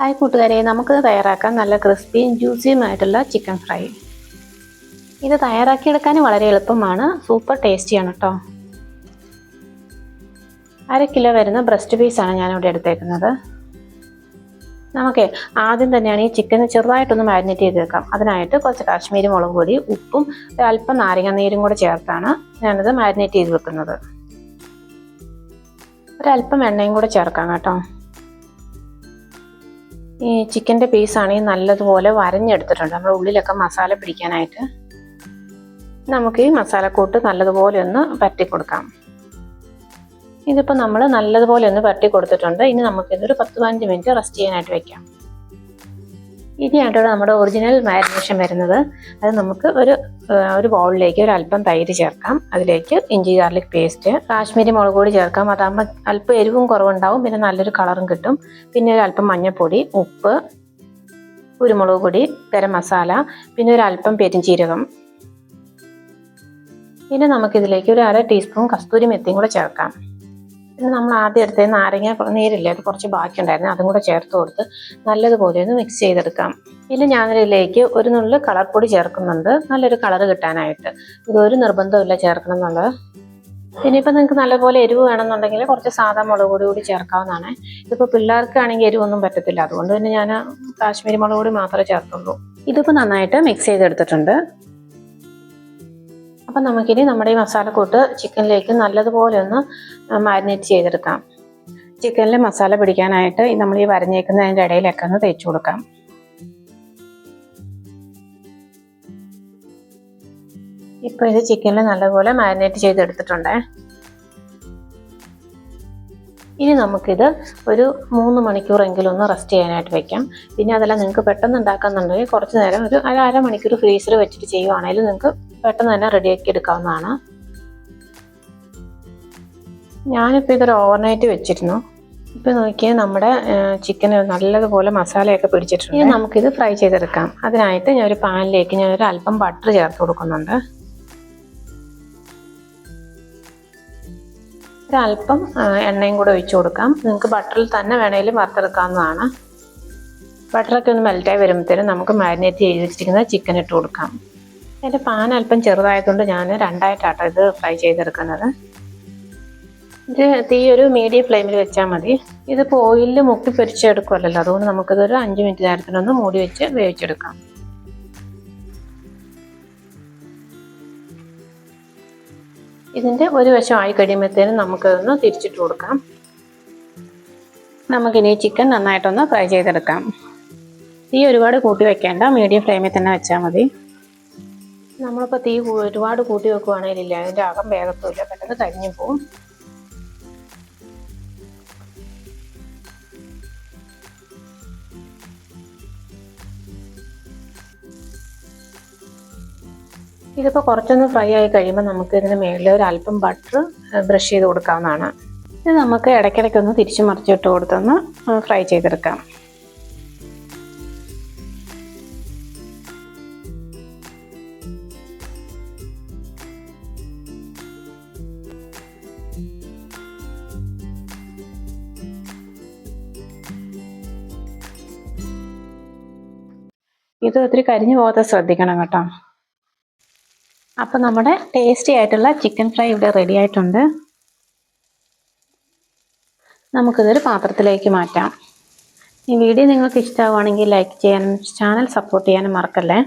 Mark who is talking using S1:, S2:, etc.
S1: Hi കൂട്ടുകാരെ നമുക്ക് തയ്യാറാക്കാം നല്ല ക്രിസ്പിയും ജ്യൂസിയും ആയിട്ടുള്ള ചിക്കൻ ഫ്രൈ ഇത് തയ്യാറാക്കിയെടുക്കാൻ വളരെ എളുപ്പമാണ്. സൂപ്പർ ടേസ്റ്റിയാണ് കേട്ടോ അര കിലോ വരുന്ന ബ്രസ്റ്റ് പീസാണ് ഞാനിവിടെ എടുത്തേക്കുന്നത്. നമുക്ക് ആദ്യം തന്നെയാണ് ഈ ചിക്കൻ ചെറുതായിട്ടൊന്ന് മാരിനേറ്റ് ചെയ്ത് വെക്കാം. അതിനായിട്ട് കുറച്ച് കാശ്മീരി മുളക് പൊടി ഉപ്പും അല്പം നാരങ്ങ നീരും കൂടെ ചേർത്താണ് ഞാനത് മാരിനേറ്റ് ചെയ്ത് വെക്കുന്നത്. ഒരല്പം എണ്ണയും കൂടെ ചേർക്കാം കേട്ടോ. ഈ ചിക്കന്റെ പീസാണെങ്കിൽ നല്ലതുപോലെ വരഞ്ഞെടുത്തിട്ടുണ്ട്. നമ്മുടെ ഉള്ളിലൊക്കെ മസാല പിടിക്കാനായിട്ട് നമുക്ക് ഈ മസാലക്കൂട്ട് നല്ലതുപോലെ ഒന്ന് പരട്ടി കൊടുക്കാം. ഇതിപ്പോൾ നമ്മൾ നല്ലതുപോലെ ഒന്ന് പരട്ടി കൊടുത്തിട്ടുണ്ട്. ഇനി നമുക്കിതൊരു പത്ത് പതിനഞ്ച് മിനിറ്റ് റെസ്റ്റ് ചെയ്യാനായിട്ട് വെക്കാം. ഇനിയായിട്ടാണ് നമ്മുടെ ഒറിജിനൽ മാരിനേഷൻ വരുന്നത്. അത് നമുക്ക് ഒരു ഒരു ബൗളിലേക്ക് ഒരു അല്പം തൈര് ചേർക്കാം. അതിലേക്ക് ഇഞ്ചി ഗാർലിക് പേസ്റ്റ് കാശ്മീരി മുളക് പൊടി ചേർക്കാം. അതാകുമ്പോൾ അല്പം എരിവും കുറവുണ്ടാവും. പിന്നെ നല്ലൊരു കളറും കിട്ടും. പിന്നെ ഒരു അല്പം മഞ്ഞൾപ്പൊടി ഉപ്പ് കുരുമുളക് പൊടി ഗരം മസാല പിന്നെ ഒരു അല്പം പെരിഞ്ചീരകം. പിന്നെ നമുക്കിതിലേക്ക് ഒരു അര ടീസ്പൂൺ കസ്തൂരി മെത്തിയും കൂടെ ചേർക്കാം. പിന്നെ നമ്മൾ ആദ്യം എടുത്ത നാരങ്ങ നീരില്ലേ അത് കുറച്ച് ബാക്കിയുണ്ടായിരുന്നു അതും കൂടെ ചേർത്ത് കൊടുത്ത് നല്ലതുപോലെ ഒന്ന് മിക്സ് ചെയ്തെടുക്കാം. ഇനി ഞാനിതിലേക്ക് ഒരു നുള്ളിൽ കളർ പൊടി ചേർക്കുന്നുണ്ട്. നല്ലൊരു കളർ കിട്ടാനായിട്ട്. ഇതൊരു നിർബന്ധമില്ല ചേർക്കണം എന്നുള്ളത്. ഇനിയിപ്പോൾ നിങ്ങൾക്ക് നല്ലപോലെ എരിവ് വേണമെന്നുണ്ടെങ്കിൽ കുറച്ച് സാധാ മുളക് പൊടി കൂടി ചേർക്കാവുന്നതാണ്. ഇതിപ്പോൾ പിള്ളേർക്കാണെങ്കിൽ എരിവൊന്നും പറ്റത്തില്ല. അതുകൊണ്ട് തന്നെ ഞാൻ കാശ്മീരി മുളക് പൊടി മാത്രമേ ചേർത്തുള്ളൂ. ഇതിപ്പോൾ നന്നായിട്ട് മിക്സ് ചെയ്തെടുത്തിട്ടുണ്ട്. അപ്പം നമുക്കിനി നമ്മുടെ ഈ മസാലക്കൂട്ട് ചിക്കനിലേക്ക് നല്ലതുപോലെ ഒന്ന് മാരിനേറ്റ് ചെയ്തെടുക്കാം. ചിക്കനിൽ മസാല പിടിക്കാനായിട്ട് നമ്മൾ ഈ വരഞ്ഞേക്കുന്നതിന്റെ ഇടയിലൊക്കെ ഒന്ന് തേച്ച് കൊടുക്കാം. ഇപ്പോൾ ഇത് ചിക്കനിൽ നല്ലപോലെ മാരിനേറ്റ് ചെയ്തെടുത്തിട്ടുണ്ട്. ഇനി നമുക്കിത് ഒരു മൂന്ന് മണിക്കൂറെങ്കിലും ഒന്ന് റെസ്റ്റ് ചെയ്യാനായിട്ട് വെക്കാം. പിന്നെ അതല്ല നിങ്ങൾക്ക് പെട്ടെന്ന് ഉണ്ടാക്കുന്നുണ്ടെങ്കിൽ കുറച്ച് നേരം ഒരു അര മണിക്കൂർ ഫ്രീസർ വെച്ചിട്ട് ചെയ്യുവാണെങ്കിൽ നിങ്ങൾക്ക് പെട്ടെന്ന് തന്നെ റെഡിയാക്കി എടുക്കാവുന്നതാണ്. ഞാനിപ്പോൾ ഇതൊരു ഓവർനൈറ്റ് വെച്ചിരുന്നു. ഇപ്പം നോക്കിയാൽ നമ്മുടെ ചിക്കൻ നല്ലതുപോലെ മസാലയൊക്കെ പിടിച്ചിട്ടുണ്ട്. ഇനി നമുക്കിത് ഫ്രൈ ചെയ്തെടുക്കാം. അതിനായിട്ട് ഞാൻ ഒരു പാനിലേക്ക് ഞാൻ ഒരു അല്പം ബട്ടർ ചേർത്ത് കൊടുക്കുന്നുണ്ട്. ഒരല്പം എണ്ണയും കൂടെ ഒഴിച്ചു കൊടുക്കാം. നിങ്ങൾക്ക് ബട്ടറിൽ തന്നെ വേണമെങ്കിലും വറുത്തെടുക്കാവുന്നതാണ്. ബട്ടറൊക്കെ ഒന്ന് മെൽറ്റായി വരുമ്പോഴത്തേനും നമുക്ക് മാരിനേറ്റ് ചെയ്ത് വെച്ചിരിക്കുന്ന ചിക്കൻ ഇട്ട് കൊടുക്കാം. അതിന്റെ പാൻ അല്പം ചെറുതായതുകൊണ്ട് ഞാൻ രണ്ടായിട്ടാട്ടോ ഇത് ഫ്രൈ ചെയ്തെടുക്കുന്നത്. ഇത് തീ ഒരു മീഡിയം ഫ്ലെയിമിൽ വെച്ചാൽ മതി. ഇതിപ്പോൾ ഓയിലിൽ മുക്കി പൊരിച്ചെടുക്കുമല്ലോ അതുകൊണ്ട് നമുക്കിതൊരു അഞ്ച് മിനിറ്റ് നേരത്തിനൊന്ന് മൂടി വെച്ച് വേവിച്ചെടുക്കാം. ഇതിന്റെ ഒരു വശം ആയി കഴിയുമ്പോഴത്തേനും നമുക്കതൊന്ന് തിരിച്ചിട്ട് കൊടുക്കാം. നമുക്കിനി ചിക്കൻ നന്നായിട്ടൊന്ന് ഫ്രൈ ചെയ്തെടുക്കാം. തീ ഒരുപാട് കൂട്ടി വെക്കേണ്ട. മീഡിയം ഫ്ലെയിമിൽ തന്നെ വെച്ചാൽ മതി. നമ്മളിപ്പോൾ തീ ഒരുപാട് കൂട്ടി വെക്കുവാണെങ്കിലില്ല അതിന്റെ അകം വേഗത്തുമില്ല പെട്ടെന്ന് കരിഞ്ഞു പോവും. ഇതിപ്പോൾ കുറച്ചൊന്ന് ഫ്രൈ ആയി കഴിയുമ്പോൾ നമുക്ക് ഇതിന് മേളിൽ ഒരു അല്പം ബട്ടർ ബ്രഷ് ചെയ്ത് കൊടുക്കാവുന്നതാണ്. ഇത് നമുക്ക് ഇടയ്ക്കിടയ്ക്കൊന്ന് തിരിച്ചു മറിച്ചിട്ട് കൊടുത്തൊന്ന് ഫ്രൈ ചെയ്തെടുക്കാം. ഇത് ഒത്തിരി കരിഞ്ഞു പോകാതെ ശ്രദ്ധിക്കണം കേട്ടോ. അപ്പം നമ്മുടെ ടേസ്റ്റി ആയിട്ടുള്ള ചിക്കൻ ഫ്രൈ ഇവിടെ റെഡി ആയിട്ടുണ്ട്. നമുക്കിതൊരു പാത്രത്തിലേക്ക് മാറ്റാം. ഈ വീഡിയോ നിങ്ങൾക്ക് ഇഷ്ടമാവുകയാണെങ്കിൽ ലൈക്ക് ചെയ്യാനും ചാനൽ സപ്പോർട്ട് ചെയ്യാനും മറക്കല്ലേ?